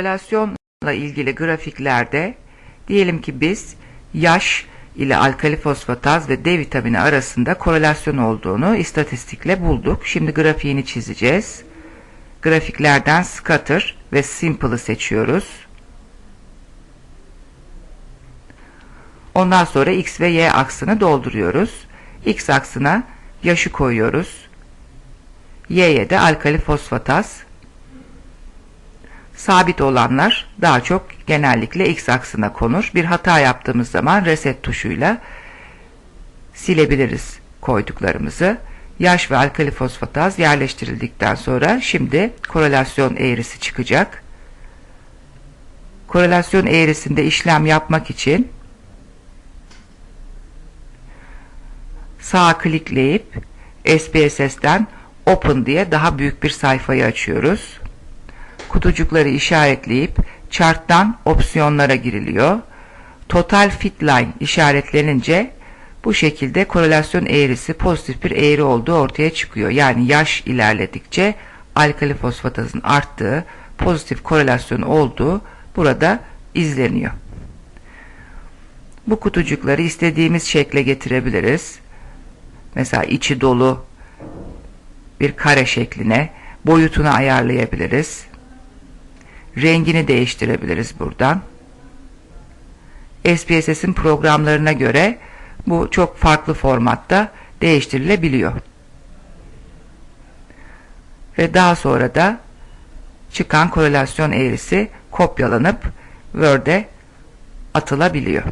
Korelasyonla ilgili grafiklerde diyelim ki biz yaş ile alkali fosfataz ve D vitamini arasında korelasyon olduğunu istatistikle bulduk. Şimdi grafiğini çizeceğiz. Grafiklerden scatter ve simple'ı seçiyoruz. Ondan sonra x ve y aksını dolduruyoruz. X aksına yaşı koyuyoruz. Y'ye de alkali fosfataz. Sabit olanlar daha çok genellikle x aksına konur. Bir hata yaptığımız zaman reset tuşuyla silebiliriz koyduklarımızı. Yaş ve alkali fosfataz yerleştirildikten sonra şimdi korelasyon eğrisi çıkacak. Korelasyon eğrisinde işlem yapmak için sağ klikleyip SPSS'den Open diye daha büyük bir sayfayı açıyoruz. Kutucukları işaretleyip chart'tan opsiyonlara giriliyor. Total fit line işaretlenince bu şekilde korelasyon eğrisi pozitif bir eğri olduğu ortaya çıkıyor. Yani yaş ilerledikçe alkali fosfatazın arttığı pozitif korelasyon olduğu burada izleniyor. Bu kutucukları istediğimiz şekle getirebiliriz. Mesela içi dolu bir kare şekline boyutunu ayarlayabiliriz. Rengini değiştirebiliriz buradan. SPSS'in programlarına göre bu çok farklı formatta değiştirilebiliyor. Ve daha sonra da çıkan korelasyon eğrisi kopyalanıp Word'e atılabiliyor.